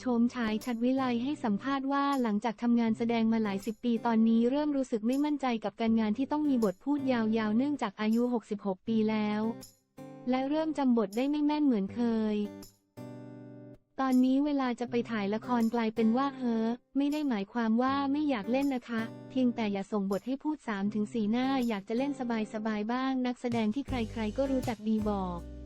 โฉมฉายชัดวิไลให้สัมภาษณ์ว่าหลังจากทำงานแสดงมาหลายสิบปีตอนนี้เริ่มรู้สึกไม่มั่นใจกับการงานที่ต้องมีบทพูดยาวๆ เนื่องจากอายุ 66 ปีแล้ว และเริ่มจำบทได้ไม่แม่นเหมือนเคย ตอนนี้เวลาจะไปถ่ายละครกลายเป็นว่าเฮ้อไม่ได้หมายความว่าไม่อยากเล่นนะคะ เพียงแต่อย่าส่งบทให้พูด3ถึง4หน้าอยากจะเล่นสบายๆบ้าง นักแสดงที่ใครๆก็รู้จักดีบอก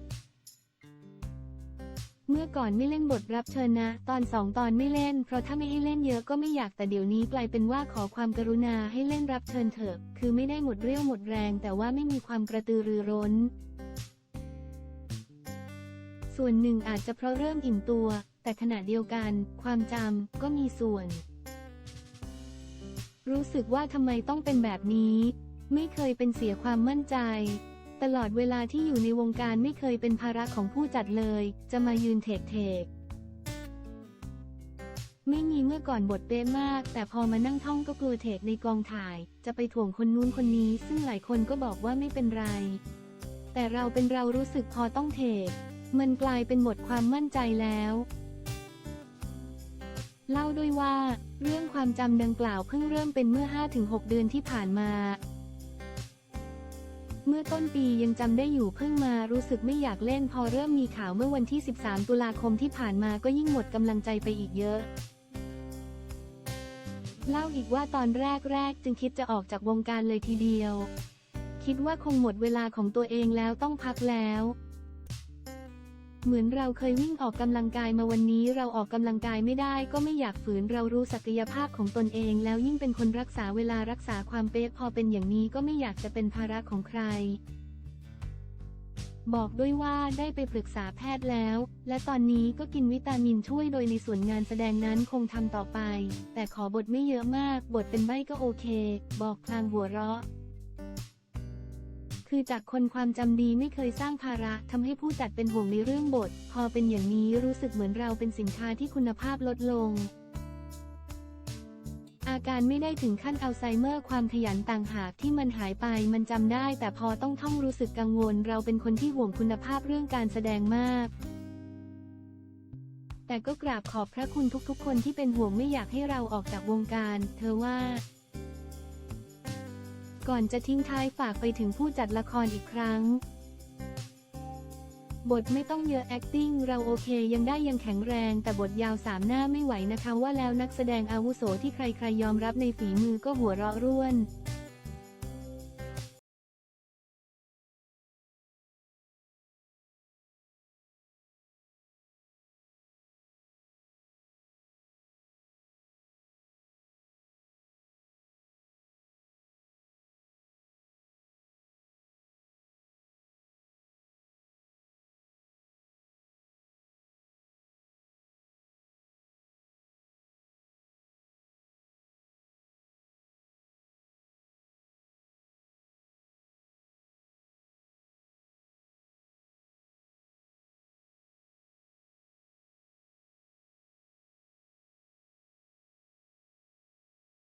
เมื่อก่อนไม่เล่นบทรับเชิญนะ ตอนสองตอนไม่เล่น เพราะถ้าไม่ให้เล่นเยอะก็ไม่อยากแต่เดี๋ยวนี้กลายเป็นว่าขอความกรุณาให้เล่นรับเชิญเถอะ คือไม่ได้หมดเรี่ยวหมดแรง แต่ว่าไม่มีความกระตือรือร้น ส่วนหนึ่งอาจจะเพราะเริ่มอิ่มตัว แต่ขณะเดียวกัน ความจำก็มีส่วน รู้สึกว่าทำไมต้องเป็นแบบนี้ ไม่เคยเป็นเสียความมั่นใจ ตลอดเวลาที่อยู่ในวงการไม่เคยเป็นภาระของผู้จัดเลย จะมายืนเทกเทกไม่มีเมื่อก่อนบทเป๊ะมาก แต่พอมานั่งท่องก็กลัวเทกในกองถ่าย จะไปถ่วงคนนู้นคนนี้ ซึ่งหลายคนก็บอกว่าไม่เป็นไร แต่เราเป็นเรารู้สึกพอต้องเทกมันกลายเป็นหมดความมั่นใจแล้วเล่าด้วยว่า เรื่องความจำดังกล่าวเพิ่งเริ่มเป็นเมื่อ 5-6 เดือนที่ผ่านมา เมื่อต้นปียังจำได้อยู่เพิ่งมารู้สึกไม่อยากเล่นพอเริ่มมีข่าวเมื่อวันที่ 13 ตุลาคมที่ผ่านมาก็ยิ่งหมดกำลังใจไปอีกเยอะ เล่าอีกว่าตอนแรกๆจึงคิดจะออกจากวงการเลยทีเดียว คิดว่าคงหมดเวลาของตัวเองแล้วต้องพักแล้ว เหมือนเราเคยวิ่งออกกำลังกายมาวันนี้เราออกกำลังกายไม่ได้ก็ไม่อยากฝืนเรารู้ศักยภาพของตนเอง แล้วยิ่งเป็นคนรักษาเวลารักษาความเป๊ะพอเป็นอย่างนี้ก็ไม่อยากจะเป็นภาระของใคร บอกด้วยว่าได้ไปปรึกษาแพทย์แล้ว และตอนนี้ก็กินวิตามินช่วยโดยในส่วนงานแสดงนั้นคงทำต่อไป แต่ขอบทไม่เยอะมาก บทเป็นใบก็โอเค บอกพลางหัวเราะ คือจากคนความจำดีไม่เคยสร้างภาระทำให้ผู้จัดเป็นห่วงในเรื่องบท พอเป็นอย่างนี้รู้สึกเหมือนเราเป็นสินค้าที่คุณภาพลดลง อาการไม่ได้ถึงขั้นอัลไซเมอร์ความขยันต่างหากที่มันหายไปมันจำได้ แต่พอต้องท่องรู้สึกกังวล เราเป็นคนที่ห่วงคุณภาพเรื่องการแสดงมากแต่ก็กราบขอบพระคุณทุกๆ คนที่เป็นห่วงไม่อยากให้เราออกจากวงการ เธอว่า ก่อนจะทิ้งท้ายฝากไปถึงผู้จัดละครอีกครั้ง บทไม่ต้องเยอะ acting เราโอเคยังได้ยังแข็งแรงแต่บทยาวสามหน้าไม่ไหวนะคะว่าแล้วนักแสดงอาวุโสที่ใครๆยอมรับในฝีมือก็หัวเราะร่วน